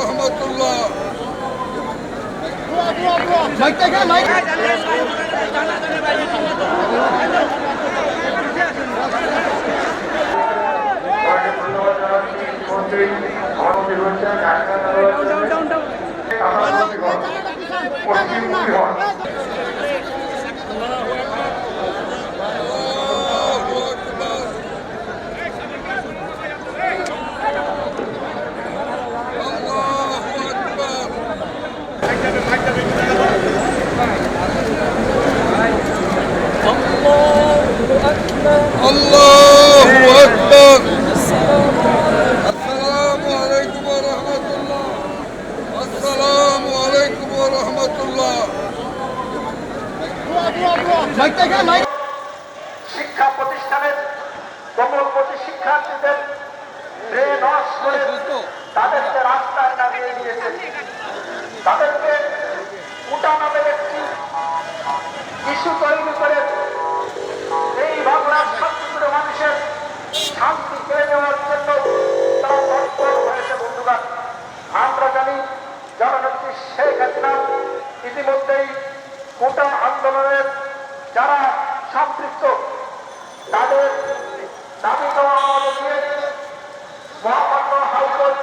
রহমতুল্লাহ। পশ্চিমবঙ্গ শিক্ষা প্রতিষ্ঠানের কোমলপতি শিক্ষার্থীদের ব্রেন ওয়াশ করে তাদেরকে রাস্তায় নামিয়ে দিয়েছে। তাদেরকে উটা নামের একটি ইস্যু তৈরি করে শান্তি কেড়ে নেওয়ার জন্য তারা তৎপর হয়েছে বন্ধুরা। আমরা জানি জননেত্রী শেখ হাসিনা, ইতিমধ্যেই কোটা আন্দোলনের যারা সম্পৃক্ত, তাদের দাবি দেওয়া দিয়ে মহামান্য হাইকোর্ট